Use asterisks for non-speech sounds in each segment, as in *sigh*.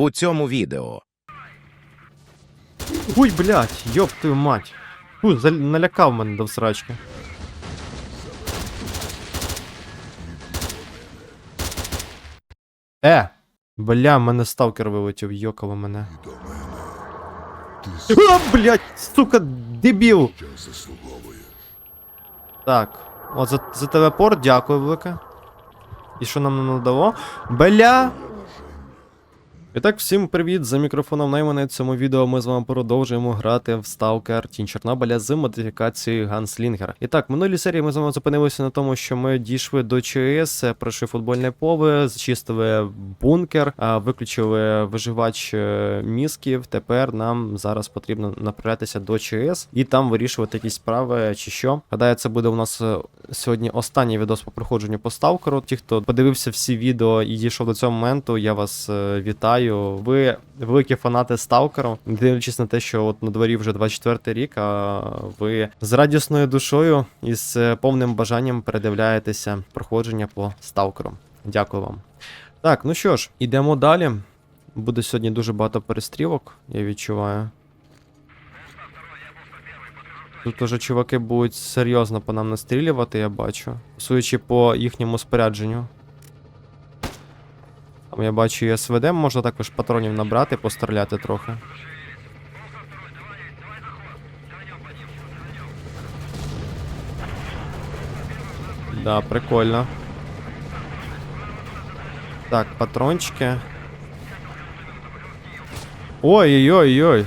у цьому відео. Ой, блядь, ёб твою мать. Зал- налякав мене до всрачки. Е! Бля, мене сталкер вилетів, йокало мене. А, блядь, сука, дебіл! Так, от за, за телепорт дякую велике. І що нам надало? Бля! І так, всім привіт! За мікрофоном Наймана. Цьому відео ми з вами продовжуємо грати в Stalker Тінь Чорнобиля з модифікацією Ганслінгер. І так, в минулій серії ми з вами зупинилися на тому, що ми дійшли до ЧС, пройшли футбольне поле, зчистили бункер, виключили виживач е, мізків. Тепер нам зараз потрібно направлятися до ЧС і там вирішувати якісь справи чи що. Гадаю, це буде у нас е, сьогодні останній відос по проходженню по сталкеру. Ті, хто подивився всі відео і дійшов до цього моменту, я вас е, вітаю. Ви великі фанати сталкеру, дивлячись на те, що от на дворі вже 24 рік, а ви з радісною душою і з повним бажанням передивляєтеся проходження по сталкеру. Дякую вам. Так, ну що ж, ідемо далі. Буде сьогодні дуже багато перестрілок, я відчуваю. Тут уже чуваки будуть серйозно по нам настрілювати, я бачу. Судячи по їхньому спорядженню. Я бачу і СВД, можна також патронів набрати, постріляти трохи. Да, прикольно. Так, патрончики. Ой-ой-ой-ой.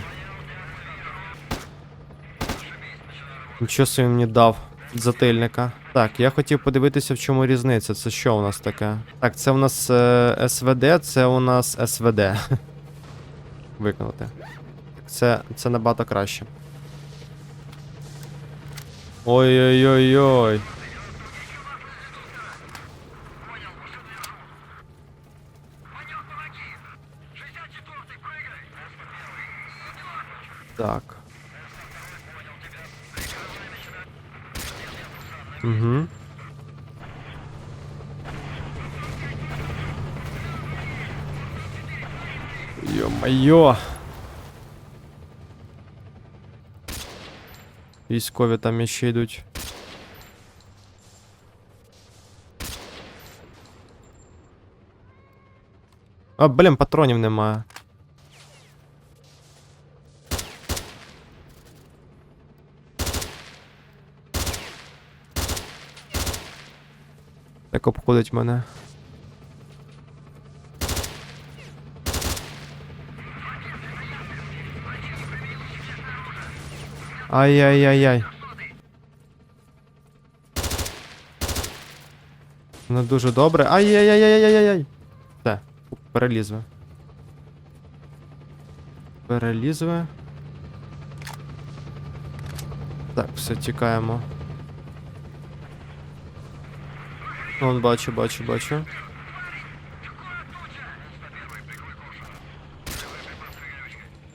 Нічого собі мені дав затильника. Так, я хотів подивитися, в чому різниця. Це що у нас таке? Так, це у нас е, СВД, це у нас СВД. *laughs* Виконати. Це, це набагато краще. Ой-ой-ой-ой. Так. Угу. Ё-моё! Військові там іще йдуть. А, блін, патронів немає. Так обходить мене. Ай-яй-яй-яй. Не дуже добре. Ай-яй-яй-яй-яй-яй. Все, перелізли. Перелізли. Так, все, тікаємо. Вон бачу, бачу, бачу.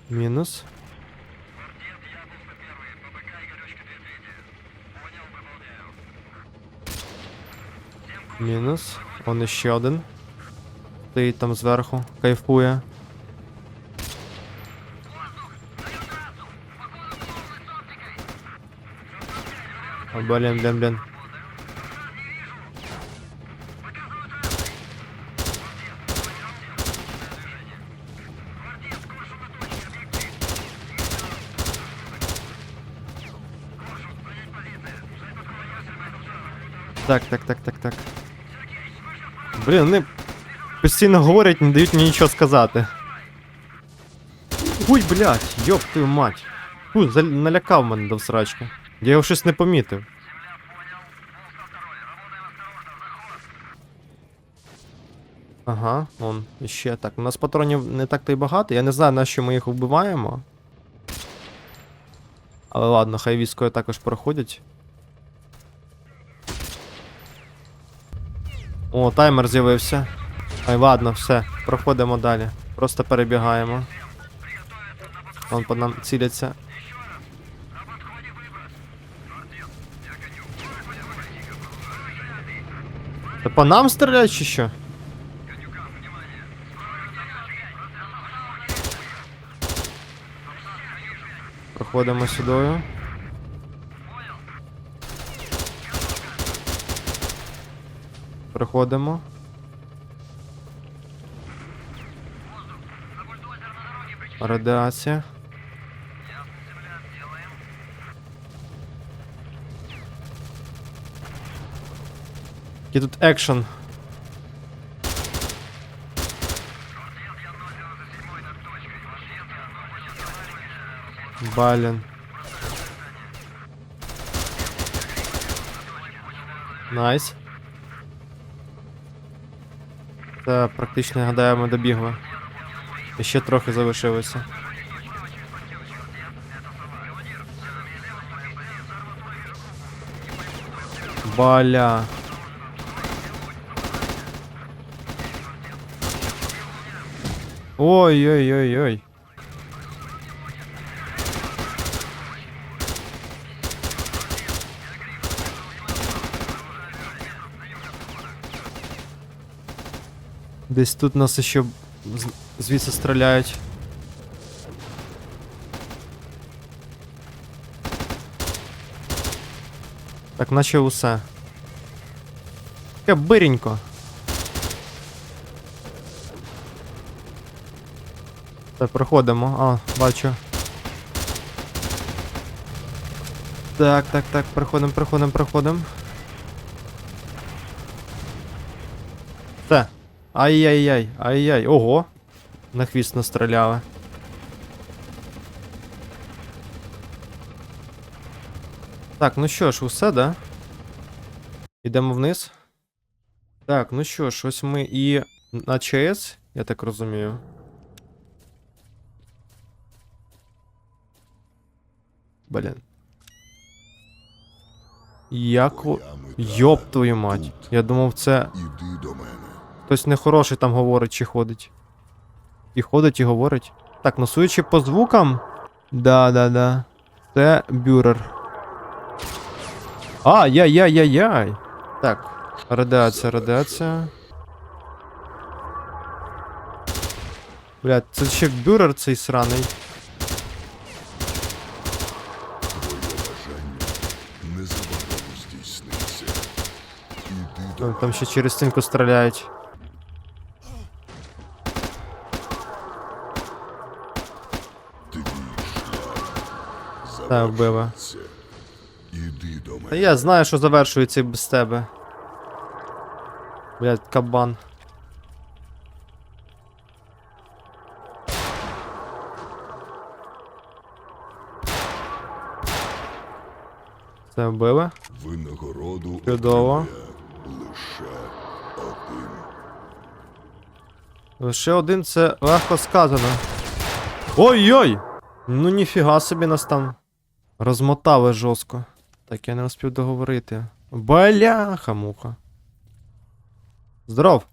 Мінус. Мінус. Он іще один. Стоїть там зверху, кайфує. О, блін, блін, блін. Так, так, так, так, так. Блін, вони постійно говорять, не дають мені нічого сказати. Ой, блядь, йоп твою мать. Фу, налякав мене до всрачки. Я його щось не помітив. Ага, вон, іще так. У нас патронів не так то й багато. Я не знаю, на що ми їх вбиваємо. Але ладно, хай військові також проходять. О, таймер з'явився. Ай, ладно, все. Проходимо далі. Просто перебігаємо. Вон по нам ціляться. Та по нам стріляють чи що? Проходимо сюди. Проходимо. Радіація. Який тут екшен. Блін. Найс. Та практично гадаю, ми добігли. І ще трохи залишилося. Баля. Ой-ой-ой-ой. Десь тут нас ще звідси стріляють. Так, наче усе. Таке биренько. Так, проходимо. А, бачу. Так, так, так, проходимо, проходимо, проходимо. Все. Ай-яй-яй, ай-яй. Ого. На хвіст настріляли. Так, ну що ж, усе, да? Ідемо вниз. Так, ну що ж, ось ми і на ЧС, я так розумію. Блін. Як... Йоп твою мать. Я думав, це Іди до мене. Хтось нехороший там говорить чи ходить. І ходить, і говорить. Так, ну судячи по звукам. Да, да, да. Це бюрер. А, яй-яй-яй-яй. Так. Радіація, радіація. Блядь, це ще бюрер цей сраний. Там ще через стінку стріляють. твій Так, вбила. Іди до Та мене. я знаю, що завершується без тебе. Блядь, кабан. Це вбили? Винагороду Чудово. лише один. Лише один це легко сказано. Ой-ой! Ну ніфіга собі нас там розмотали жорстко. Так я не успів договорити. Бляха муха. Здоров!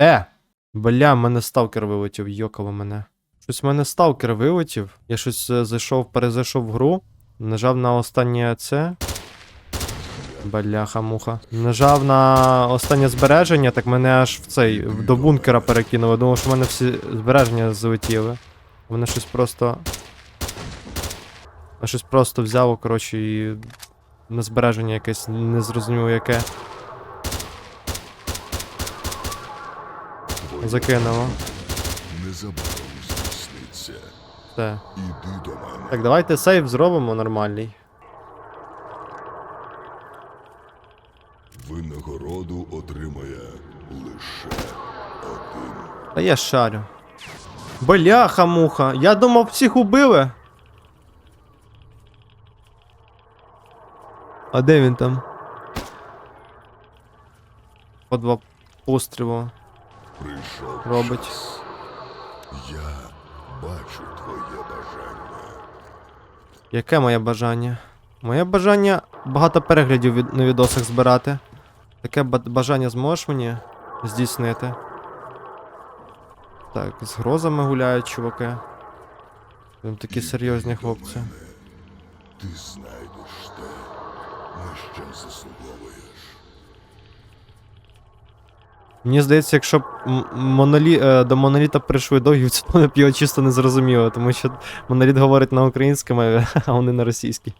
Е! Бля, мене сталкер вилетів, йокало мене. Щось в мене сталкер вилетів. Я щось е, зайшов, перезайшов в гру. Нажав на останнє це. Бляха муха. Нажав на останнє збереження, так мене аж в цей до бункера перекинуло. Думав, що в мене всі збереження злетіли. Воно щось просто. Воно щось просто взяло, коротше, і на збереження якесь не зрозуміло яке. Закинуло. незабаром. Іди до мене. Так, давайте сейв зробимо нормальний. Винагороду отримає лише один. Та я шарю. Бляха муха. Я думав, всіх убили. А де він там? По два постріли Прийшов робить. час. Я бачу твоє бажання. Яке моє бажання? Моє бажання багато переглядів від, на відосах збирати. Таке бажання зможеш мені здійснити. Так, з грозами гуляють, чуваки. Прям такі серйозні хлопці. Ти знайдеш те, на що заслуговуєш. Мені здається, якщо б монолі... е, до моноліта прийшли довгівці, то *laughs* б його чисто не зрозуміли, тому що моноліт говорить на українській мові, *laughs* а вони на російській.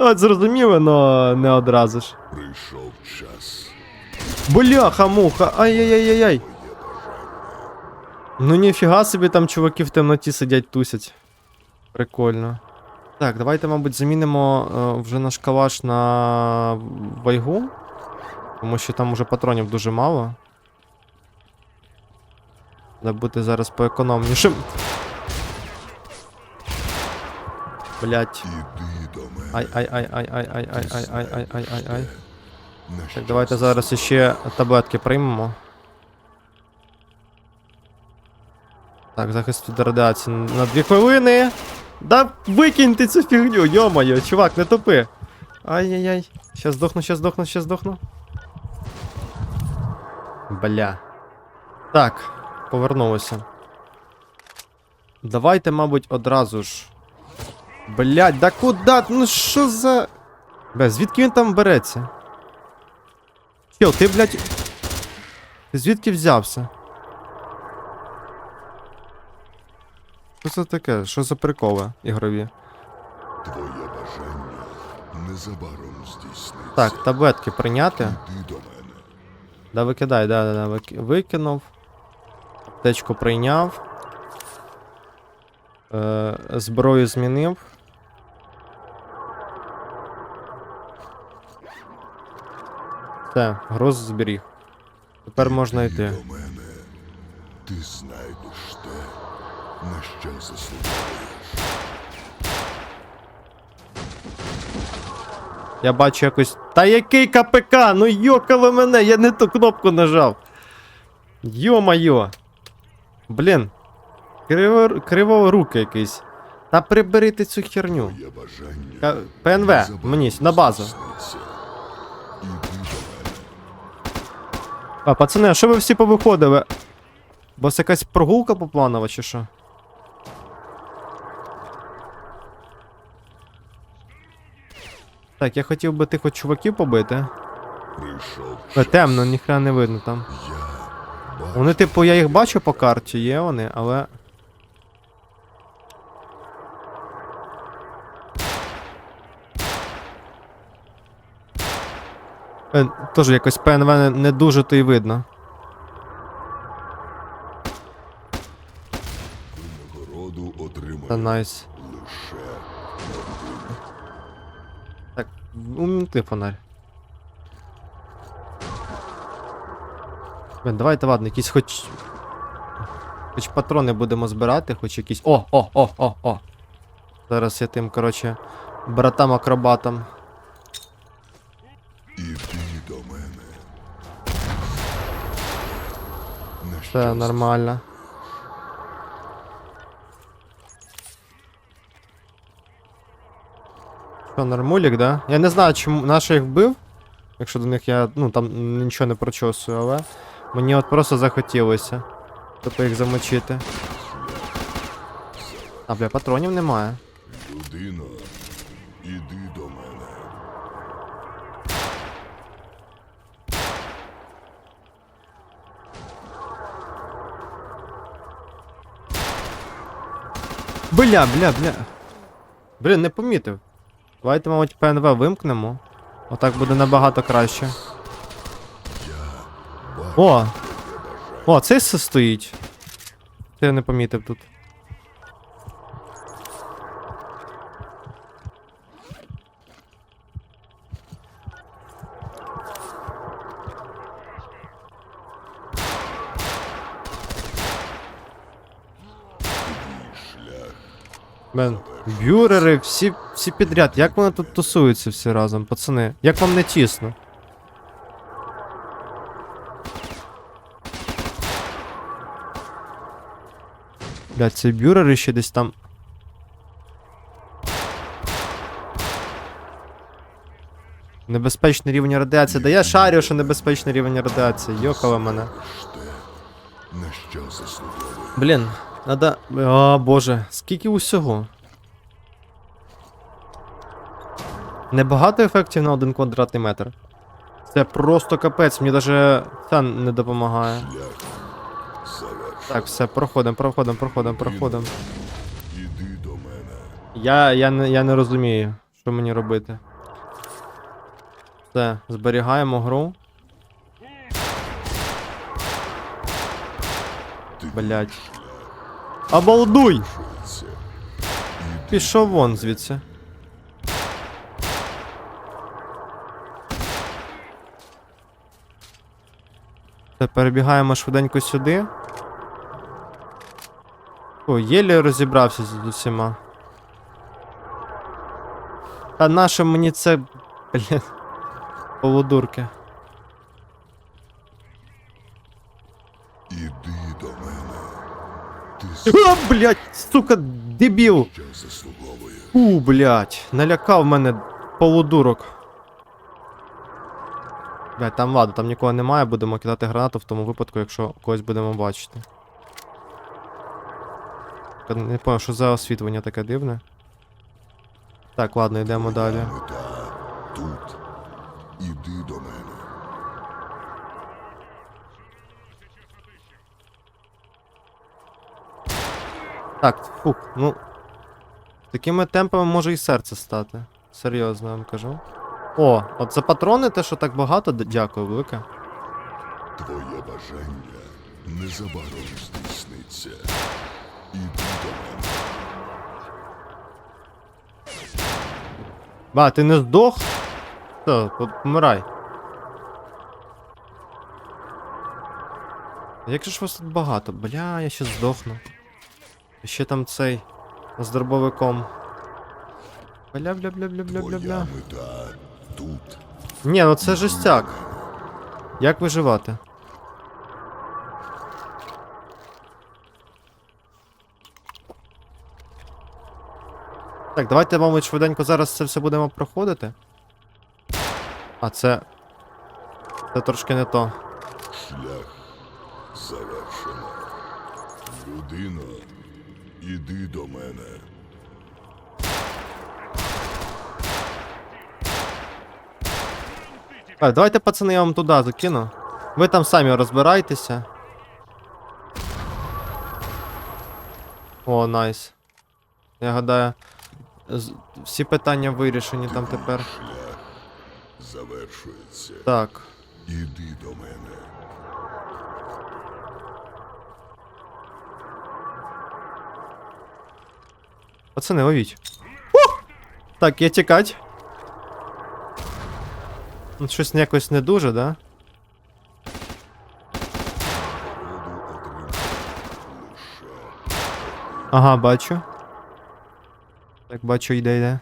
Ну, от зрозуміли, але не одразу ж. Прийшов час. Бляха, муха, ай-яй-яй-яй. Ну ніфіга собі там чуваки в темноті сидять тусять. Прикольно. Так, давайте, мабуть, замінимо е, вже наш калаш на вайгу. Тому що там уже патронів дуже мало. Треба бути зараз поекономнішим. Ай. На Так, давайте зараз іще таблетки приймемо. Так, захист від радіації на 2 хвилини. Да викиньте цю фігню, йо-моє, чувак, не топи. Ай-яй-яй. Щас здохну, щас здохну, щас здохну. Бля. Так, повернулося. Давайте, мабуть, одразу ж. Блять, да куда? Ну що за. Бе, звідки він там береться? Чел, ти, блядь. Ти звідки взявся? Що це таке? Що за приколи ігрові? Твоє бажання незабаром здійсниться. Так, таблетки прийняти. Іди до мене. Да, викидай, да, да, да, вики- викинув. Аптечку прийняв. Е, зброю змінив. Все, груз зберіг. Тепер можна йти. до мене. Ти знайдеш те, на що заслуговуєш. Я бачу якось. Та який КПК? Ну йокали мене, я не ту кнопку нажав. Йо-майо. Блін. Криво... Криворуки якийсь. Та приберите цю херню. Бажання Ка- ПНВ, мені на базу. здійсниться. А, пацани, а що ви всі повиходили? Бо це якась прогулка попланова чи що? Так, я хотів би тих от чуваків побити. Прийшов Е, темно, ніхрена не видно там. Я Вони, типу, я їх бачу по карті, є вони, але. Е, Теж якось ПНВ не, не дуже то й видно. нагороду отримає Та найс. лише Так, умінти фонарь. Блін, давайте, ладно, якісь хоч. Хоч патрони будемо збирати, хоч якісь. О, о, о, о, о. Зараз я тим, коротше, братам-акробатам. Все щастя, нормально. Що, нормулік, да? Я не знаю, чому наш їх вбив. Якщо до них я, ну там нічого не прочосую, але мені от просто захотілося. Типу їх замочити. А, бля, патронів немає. Людино, іди до Бля, бля, бля. Блін, не помітив. Давайте, мабуть, ПНВ вимкнемо. Отак буде набагато краще. О! О, цей стоїть. Це я не помітив тут. Мен, бюрери, всі, всі підряд. Як вони тут тусуються всі разом, пацани? Як вам не тісно? Блядь, цей бюрери ще десь там. Небезпечний рівень радіації. Да я шарю, що небезпечний рівень радіації. Йокала мене. Блін, надо. О, боже, скільки усього. Небагато ефектів на один квадратний метр. Це просто капець, мені даже ця не допомагає. Так, все, проходимо, проходимо, проходимо, проходимо. Іди. Я, я, не, я не розумію, що мені робити. Все, зберігаємо гру. Блять. Обалдуй! Пішов вон звідси. Перебігаємо швиденько сюди. О, єлі розібрався з усіма. Та нащо мені це. Блін. *laughs* Полудурки. Ти О, блять, сука, дебіл! У, блять, налякав мене полудурок. Блять, там ладно, там нікого немає, будемо кидати гранату в тому випадку, якщо когось будемо бачити. Не пам'ятаю, що за освітлення таке дивне. Так, ладно, йдемо далі. Іди до мене. Так, фух, ну. Такими темпами може і серце стати. Серйозно я вам кажу. О, от за патрони те, що так багато, дякую, велике. Твоє бажання незабаром здійсниться. До мене. Ба, ти не здох? Все, помирай. Як же ж вас тут багато? Бля, я ще здохну. Ще там цей з дробовиком. Бля-бля-бля-бля-бля-бля-бля. мета тут. Ні, ну це жестяк. Як виживати? Так, давайте, мабуть, швиденько зараз це все будемо проходити. А це. Це трошки не то. Шлях завершено. Людино, іди до мене. Так, давайте, пацани, я вам туди закину. Ви там самі розбирайтеся. О, найс. Я гадаю, всі питання вирішені там тепер. Завершується. Так. Іди до мене. Пацани, ловіть. Ух! Так, я тікать. Ну, Щось якось не дуже, да? Ага, бачу. Так, бачу, йде, йде.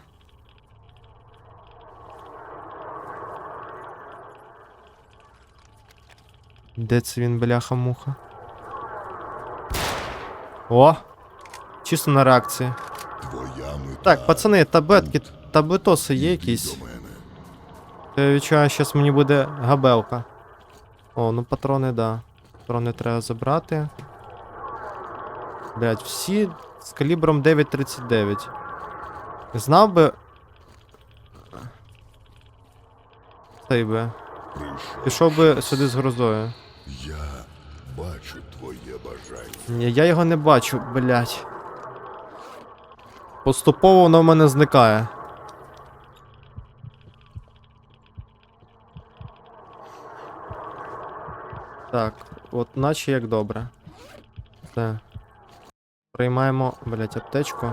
Де це він, бляха-муха? О! Чисто на реакції. Твоя мета. Так, пацани, таблетки, таблетоси є якісь? Я відчуваю, щас мені буде габелка. О, ну патрони, да. Патрони треба забрати. Блять, всі з калібром 9.39. Знав би. Цей би. Пішов би сюди з грозою. Я бачу твоє бажання. Ні, я його не бачу, блять. Поступово воно в мене зникає. Так, от наче як добре. Все. Приймаємо, блять, аптечку.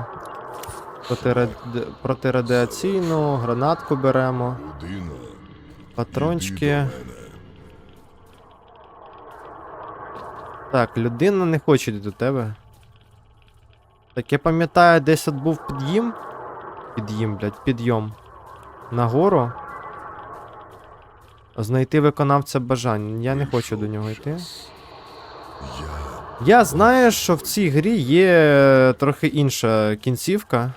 Протиради... Протирадіаційну, гранатку беремо, патрончики. Так, людина не хоче йти до тебе. Так, я пам'ятаю, десь от був під'їм. Під'їм, блядь, підйом. Нагору. Знайти виконавця бажань. Я не хочу до нього йти. Я знаю, що в цій грі є трохи інша кінцівка.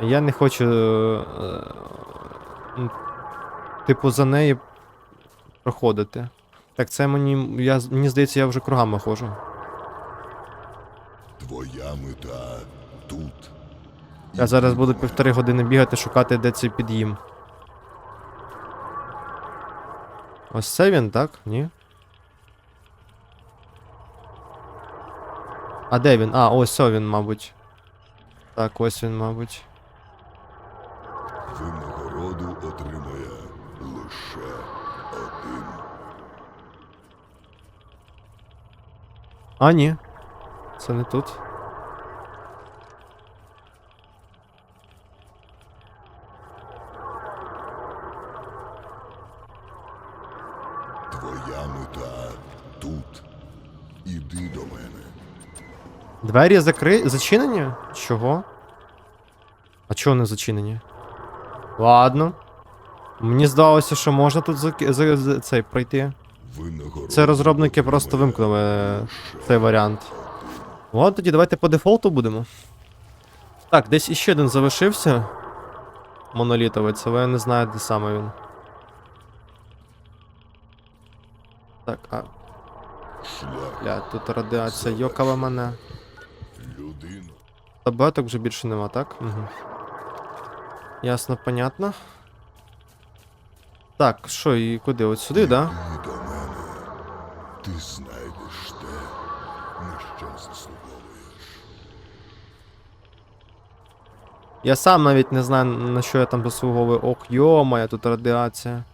Я не хочу. е, Типу, за неї проходити. Так, це мені. Я, мені здається, я вже кругами ходжу. Твоя мета тут. Я зараз буду півтори години бігати, шукати, де цей під'їм. Ось це він, так? Ні? А де він? А, ось о він, мабуть. Так, ось він, мабуть. Винагороду отримає лише один. А, ні. Це не тут. Твоя мета тут. Іди до мене. Двері закри... зачинені? Чого? А чого не зачинені? Ладно. Мені здалося, що можна тут за... За... за... цей пройти. Це розробники просто вимкнули е, цей варіант. От тоді давайте по дефолту будемо. Так, десь іще один залишився. Монолітовець, але я не знаю, де саме він. Так, а. Бля, тут радіація йокала мене. людину. Таблеток вже більше нема, так? Угу. Ясно, понятно. Так, що і куди? От сюди, да? Ти знайдеш те, на що заслуговуєш. Я сам навіть не знаю, на що я там заслуговую. Ох, йомая, тут радіація.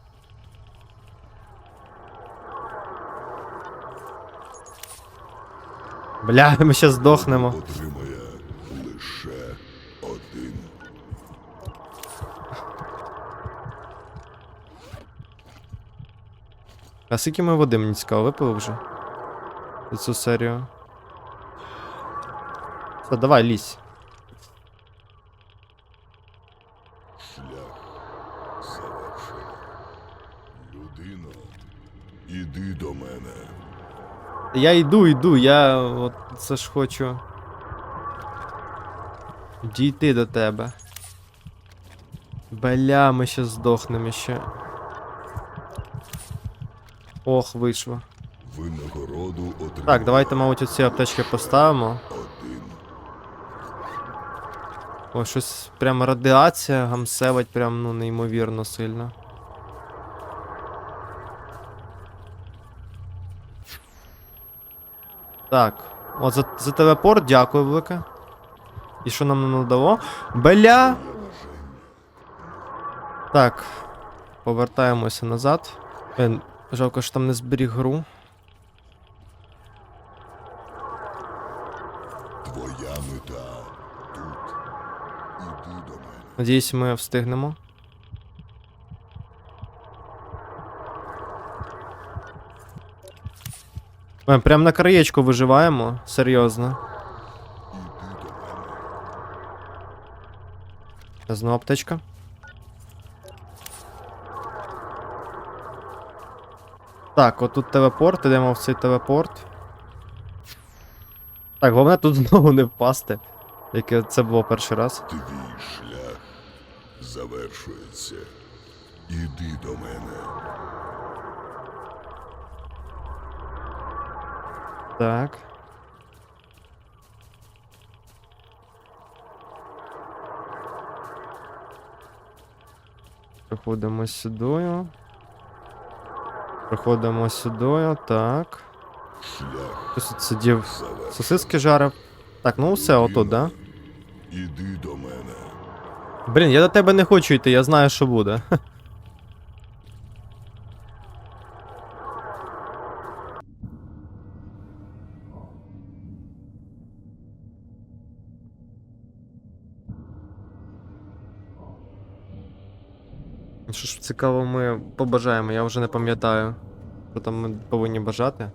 Бля, *laughs* ми ще здохнемо. Отримає лише один. А скільки ми води мені цікаво, випили вже? За цю серію. Все, давай, лізь. Шлях завершено. Людино, іди до мене. Я йду, йду, я от це ж хочу. Дійти до тебе. Бля, ми ще здохнемо ще. Ох, вийшло. Винагороду Так, давайте, мабуть, оці аптечки поставимо. один. О, щось прям радіація гамсевать прям ну неймовірно сильно. Так, от за, за телепорт дякую велике. І що нам не надало? Бля! Так. Повертаємося назад. Е, жалко, що там не зберіг гру. Твоя мета тут. Іди до мене. Надіюсь, ми встигнемо. Ми прям на краєчку виживаємо, серйозно. Знову аптечка. Так, отут телепорт, ідемо в цей телепорт. Так, головне тут *laughs* знову не впасти. Як це було перший раз. Твій шлях завершується. Іди до мене. Так. Проходимо сюдою. Проходимо сюдою, так. Хтось тут сидів. Сосиски жарив. Так, ну все, отут, да? Іди до мене. Блін, я до тебе не хочу йти, я знаю, що буде. Цікаво, ми побажаємо, я вже не пам'ятаю. Що там ми повинні бажати.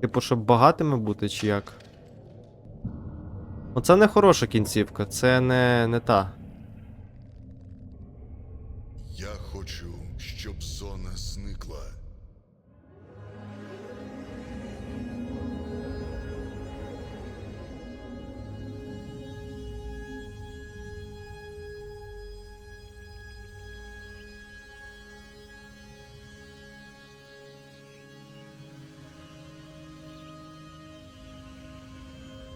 Типу, щоб багатими бути, чи як? Оце не хороша кінцівка, це не, не та.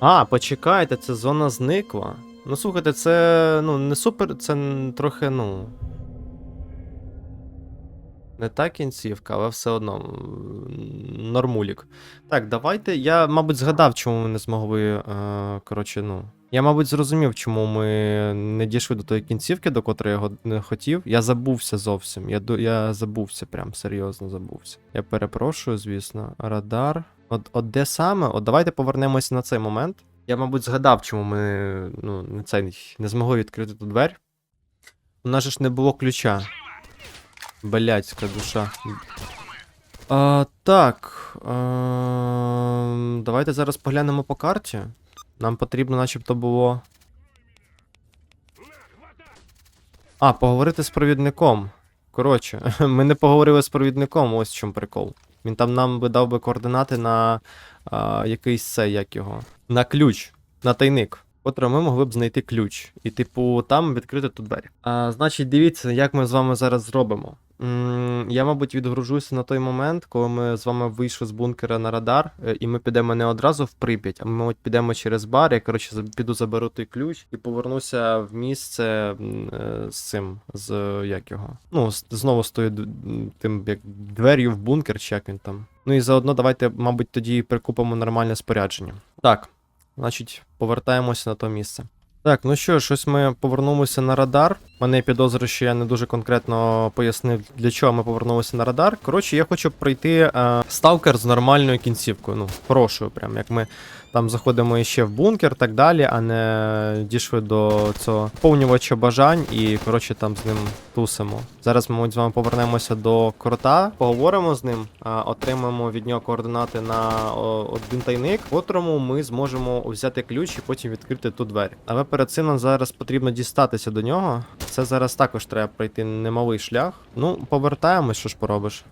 А, почекайте, це зона зникла. Ну слухайте, це ну не супер, це трохи, ну. Не та кінцівка, але все одно нормулік. Так, давайте. Я, мабуть, згадав, чому ми не змогли. Е, коротше, ну. Я, мабуть, зрозумів, чому ми не дійшли до тої кінцівки, до котрої я не хотів. Я забувся зовсім. Я, я забувся, прям серйозно забувся. Я перепрошую, звісно. Радар. От, от де саме? От давайте повернемося на цей момент. Я, мабуть, згадав, чому ми ну, цей, не змогли відкрити ту двері. У нас же ж не було ключа. Блядська душа. А, так. А, давайте зараз поглянемо по карті. Нам потрібно, начебто, було. А, поговорити з провідником. Коротше, *laughs* ми не поговорили з провідником, ось в чому прикол. Він там нам би дав би координати на а, якийсь це, як його. На ключ, на тайник. Котре ми могли б знайти ключ. І, типу, там відкрити ту двері. А, значить, дивіться, як ми з вами зараз зробимо. Я, мабуть, відгружуся на той момент, коли ми з вами вийшли з бункера на радар, е, і ми підемо не одразу в Прип'ять, а ми, мабуть, підемо через бар. Я, коротше, піду заберу той ключ і повернуся в місце е, з цим, з як його. Ну, знову з тою тим, як двер'ю в бункер, чи як він там. Ну і заодно давайте, мабуть, тоді прикупимо нормальне спорядження. Так, значить, повертаємося на то місце. Так, ну що щось ми повернулися на радар. Мене підозри, що я не дуже конкретно пояснив, для чого ми повернулися на радар. Коротше, я хочу пройти е, сталкер з нормальною кінцівкою. Ну, хорошою, прям як ми там заходимо іще в бункер, так далі, а не дійшли до цього повнювача бажань і, коротше, там з ним тусимо. Зараз ми з вами повернемося до крота, поговоримо з ним, отримаємо від нього координати на один тайник, в котрому ми зможемо взяти ключ і потім відкрити ту двері. Але перед цим нам зараз потрібно дістатися до нього. Це зараз також треба пройти немалий шлях. Ну, повертаємось, що ж поробиш.